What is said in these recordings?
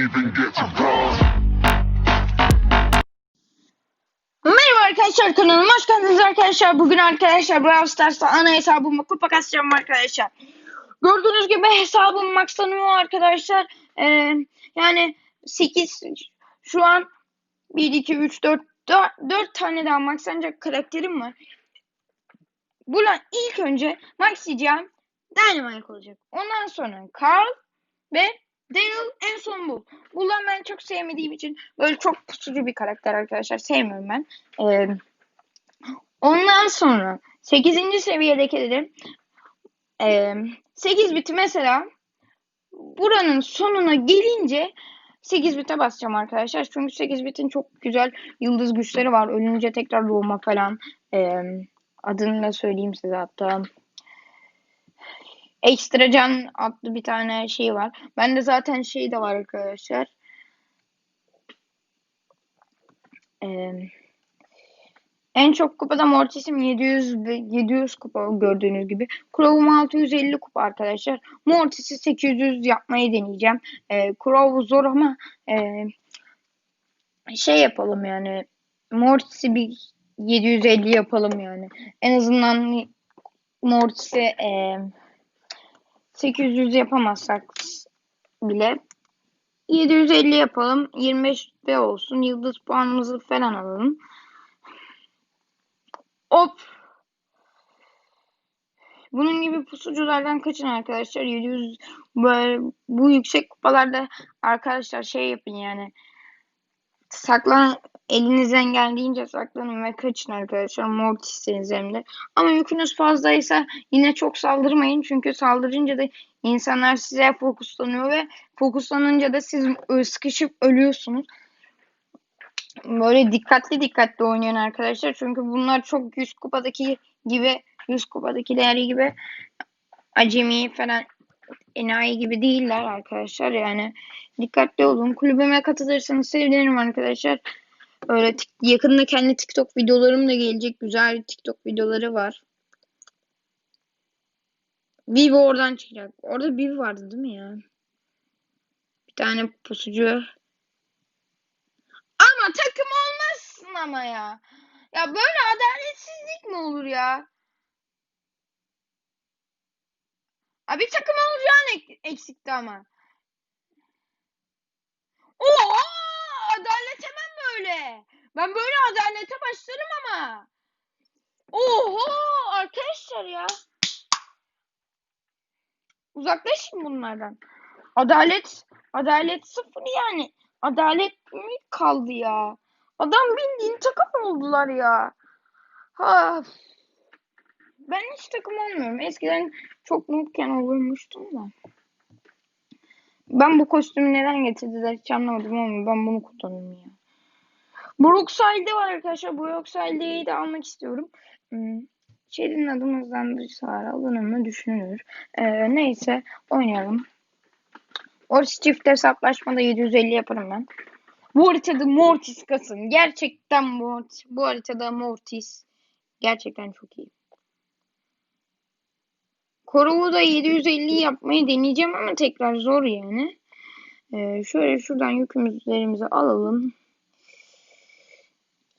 even get to cross. Merhaba arkadaşlar kanalıma hoş geldiniz arkadaşlar. Bugün arkadaşlar Brawl Stars'ta ana hesabıma kupa kasacağım arkadaşlar. Gördüğünüz gibi hesabım maxlanıyor arkadaşlar. Ee, yani 8 şu an 1, 2, 3, 4, 4, 4 tane daha maxlanacak karakterim var. Buradan ilk önce maxlayacağım Dynamite olacak. Ondan sonra Carl ve Daryl en son bu. Bunları ben çok sevmediğim için böyle çok pusucu bir karakter arkadaşlar. Sevmiyorum ben. Ee, ondan sonra 8. seviyedekileri e, 8 biti mesela buranın sonuna gelince 8 bite basacağım arkadaşlar. Çünkü 8 bitin çok güzel yıldız güçleri var. Ölünce tekrar doğma falan. Ee, adını da söyleyeyim size hatta. Ekstra can adlı bir tane şey var. Bende zaten şey de var arkadaşlar. Ee, en çok kupada Mortis'im 700 ve 700 kupa gördüğünüz gibi. Crow'um 650 kupa arkadaşlar. Mortis'i 800 yapmayı deneyeceğim. Ee, Crow zor ama e, şey yapalım yani. Mortis'i bir 750 yapalım yani. En azından Mortis'i e, 800 yapamazsak bile 750 yapalım. 25 de olsun. Yıldız puanımızı falan alalım. Hop. Bunun gibi pusuculardan kaçın arkadaşlar. 700 böyle bu yüksek kupalarda arkadaşlar şey yapın yani. Saklan elinizden geldiğince saklanın ve kaçın arkadaşlar. Mortis'seniz hem de. Ama yükünüz fazlaysa yine çok saldırmayın. Çünkü saldırınca da insanlar size fokuslanıyor ve fokuslanınca da siz sıkışıp ölüyorsunuz. Böyle dikkatli dikkatli oynayın arkadaşlar. Çünkü bunlar çok 100 kupadaki gibi 100 kupadakiler gibi acemi falan enayi gibi değiller arkadaşlar. Yani dikkatli olun. Kulübüme katılırsanız sevinirim arkadaşlar. Öyle yakında kendi TikTok videolarım da gelecek. Güzel TikTok videoları var. Vivo oradan çıkacak. Orada bir vardı değil mi ya? Bir tane pusucu. Ama takım olmazsın ama ya. Ya böyle adaletsizlik mi olur ya? Abi takım olacağın ek- eksikti ama. Böyle. Ben böyle adalete başlarım ama. Oha! Arkadaşlar ya. Uzaklaşın bunlardan. Adalet, adalet sıfır yani. Adalet mi kaldı ya? Adam bildiğin takım oldular ya. Ha. Ben hiç takım olmuyorum. Eskiden çok nookken olurmuştum da. Ben bu kostümü neden getirdiler hiç anlamadım ama ben bunu kullanıyorum ya. Brookside'de var arkadaşlar. Brookside'yi de almak istiyorum. Hmm. Şeyin adımızdan dışarı alınır mı düşünülür. Ee, neyse oynayalım. Ortiz çift hesaplaşmada 750 yaparım ben. Bu haritada Mortis kasın. Gerçekten Mortis. Bu haritada Mortis. Gerçekten çok iyi. Koruğu da 750 yapmayı deneyeceğim ama tekrar zor yani. Ee, şöyle şuradan yükümüzlerimizi alalım.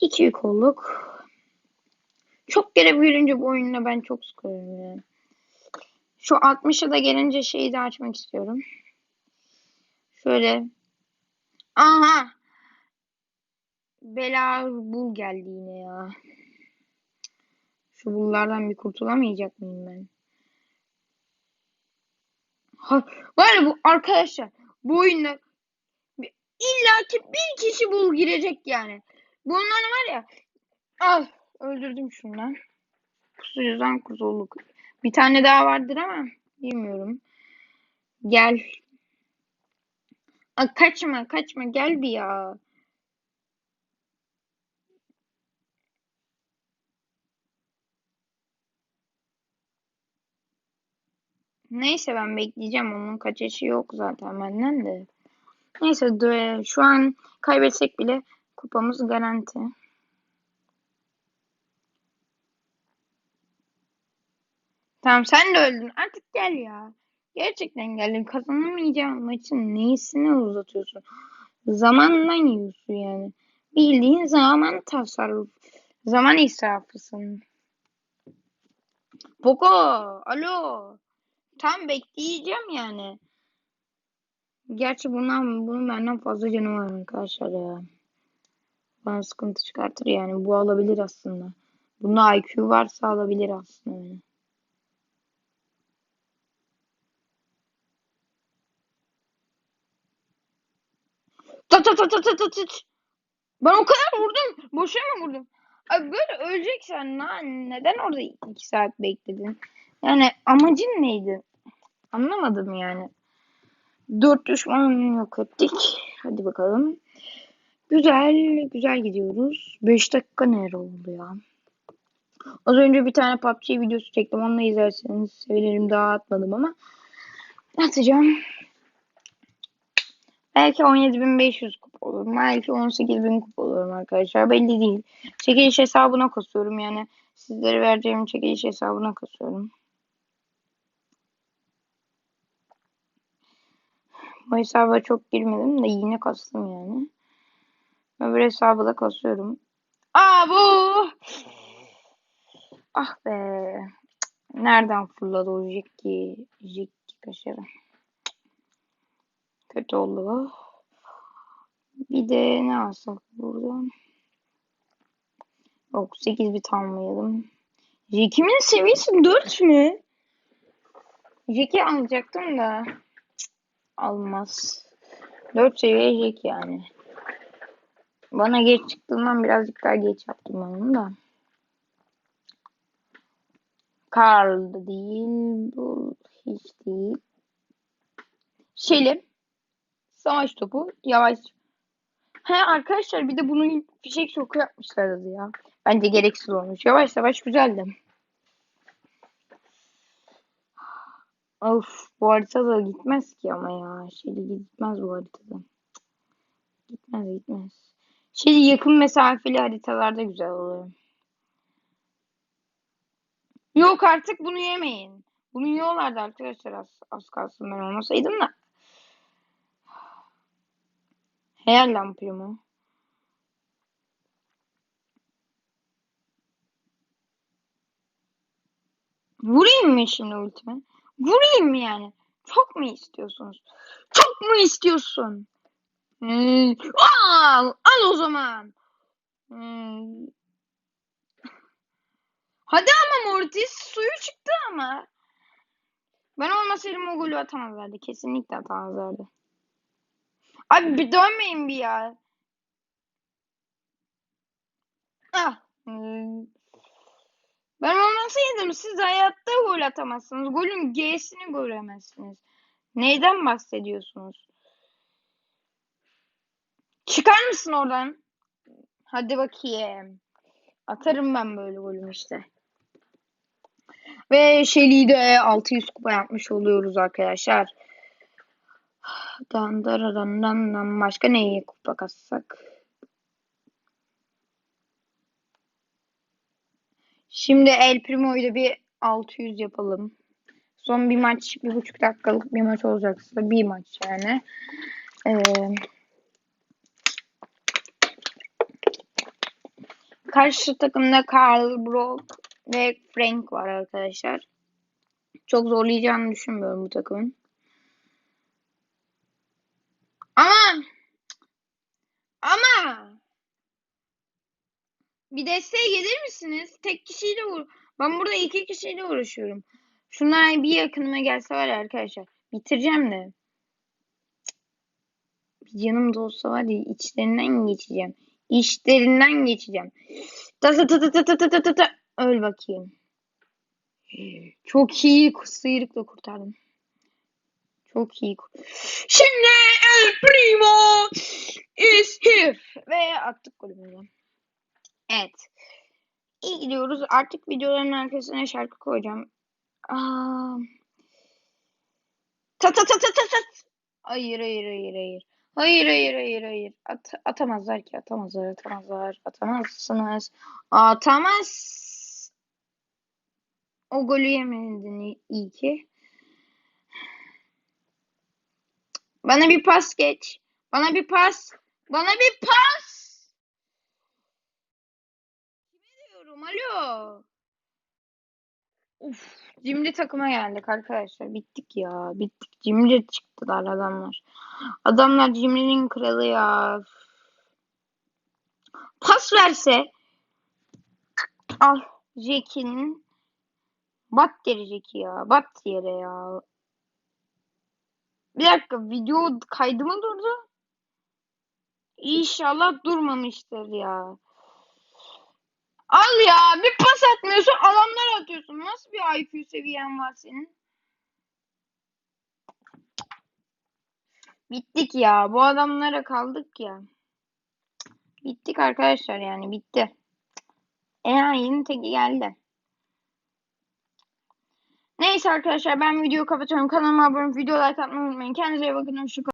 İki yük olduk. Çok kere büyüyünce bu oyunla ben çok sıkılıyorum yani. Şu 60'a da gelince şeyi de açmak istiyorum. Şöyle. Aha. Bela bul geldi yine ya. Şu bullardan bir kurtulamayacak mıyım ben? Ha, var ya bu arkadaşlar bu oyunda bir- illa ki bir kişi bul girecek yani. Bunlar var ya al öldürdüm şundan. Pusucudan kurtulduk. Bir tane daha vardır ama bilmiyorum. Gel. Aa, kaçma kaçma gel bir ya. Neyse ben bekleyeceğim. Onun kaçışı yok zaten benden de. Neyse şu an kaybetsek bile kupamız garanti. Tamam sen de öldün. Artık gel ya. Gerçekten geldin. Kazanamayacağın maçın neyisini uzatıyorsun? Zamandan yiyorsun yani. Bildiğin zaman tasarruf. Zaman israfısın. Poco, alo. Tam bekleyeceğim yani. Gerçi bundan bunun benden fazla canı var arkadaşlar ya. Bana sıkıntı çıkartır yani. Bu alabilir aslında. Bunda IQ varsa alabilir aslında beni. Tat tat tat tat tat tat. Ben o kadar vurdum. Boşa mı vurdum? Abi böyle öleceksen lan neden orada iki saat bekledin? Yani amacın neydi? Anlamadım yani. Dört düşman yok ettik. Hadi bakalım. Güzel, güzel gidiyoruz. 5 dakika nere oldu ya? Az önce bir tane PUBG videosu çektim. Onu da izlerseniz sevinirim. Daha atmadım ama. Atacağım. Belki 17.500 kupa olurum. Belki 18.000 kupa olurum arkadaşlar. Belli değil. Çekiliş hesabına kasıyorum yani. Sizlere vereceğim çekiliş hesabına kasıyorum. Bu hesaba çok girmedim de yine kastım yani. Öbür hesabı da kasıyorum. Aa bu! Ah be. Nereden fırladı o Jackie? Jackie kaşarı. Kötü oldu. Bir de ne alsak burada? Yok 8 bit almayalım. Jackie'min seviyesi 4 mü? Jackie alacaktım da almaz. 4 seviye Jack yani. Bana geç çıktığından birazcık daha geç yaptım ben onu da. Carl da değil. Bu hiç değil. Şeli. Savaş topu. Yavaş. He arkadaşlar bir de bunu fişek şoku yapmışlardı ya. Bence gereksiz olmuş. Yavaş yavaş güzeldi. Of bu haritada gitmez ki ama ya. Şeli gitmez bu haritada. Gitmez gitmez. Şeli yakın mesafeli haritalarda güzel oluyor. Yok artık bunu yemeyin. Bunu yiyorlardı arkadaşlar az, az kalsın ben olmasaydım da. Hayal lan Primo. Vurayım mı şimdi ultime? Vurayım mı yani? Çok mu istiyorsunuz? Çok mu istiyorsun? Hmm. Al, al o zaman. Hmm. Hadi ama Mortis suyu çıktı ama. Ben olmasaydım o golü atamazlardı. Kesinlikle atamazlardı. Abi bir dönmeyin bir ya. Ah. Hmm. Ben olmasaydım siz hayatta gol atamazsınız. Golün G'sini göremezsiniz. Neyden bahsediyorsunuz? Çıkar mısın oradan? Hadi bakayım. Atarım ben böyle golüm işte. Ve Shelly'i de 600 kupa yapmış oluyoruz arkadaşlar. Dan dan dan dan başka neyi kupa kassak? Şimdi El Primo'yu da bir 600 yapalım. Son bir maç, bir buçuk dakikalık bir maç olacaksa bir maç yani. Ee, karşı takımda Karl, Brock ve Frank var arkadaşlar. Çok zorlayacağını düşünmüyorum bu takımın. Ama ama bir desteğe gelir misiniz? Tek kişiyle vur. Ben burada iki kişiyle uğraşıyorum. Şunlar bir yakınıma gelse var ya arkadaşlar. Bitireceğim de. Bir canım olsa var ya içlerinden geçeceğim. İşlerinden geçeceğim. Ta ta ta ta ta ta ta ta ta. Öl bakayım. Çok iyi sıyrıkla kurtardım. Çok iyi. Şimdi El Primo is here. Ve attık golümüzü. Evet. İyi gidiyoruz. Artık videoların arkasına şarkı koyacağım. Aa. Ta ta ta ta ta ta. Hayır hayır hayır hayır. Hayır hayır hayır hayır. At, atamazlar ki atamazlar atamazlar. Atamazsınız. Atamaz. O golü yemedin iyi ki. Bana bir pas geç. Bana bir pas. Bana bir pas. Kime diyorum? Alo. Uf, Cimri takıma geldik arkadaşlar. Bittik ya. Bittik. Cimri çıktılar adamlar. Adamlar Cimri'nin kralı ya. Pas verse al Jack'in bat yere Jack'i ya. Bat yere ya. Bir dakika video kaydı mı durdu? İnşallah durmamıştır ya. Al ya bir pas atmıyorsun adamlar atıyorsun. Nasıl bir IQ seviyen var senin? Bittik ya. Bu adamlara kaldık ya. Bittik arkadaşlar yani bitti. Enayi'nin teki geldi. Neyse arkadaşlar ben videoyu kapatıyorum. Kanalıma abone olup video like atmayı unutmayın. Kendinize iyi bakın. Hoşçakalın.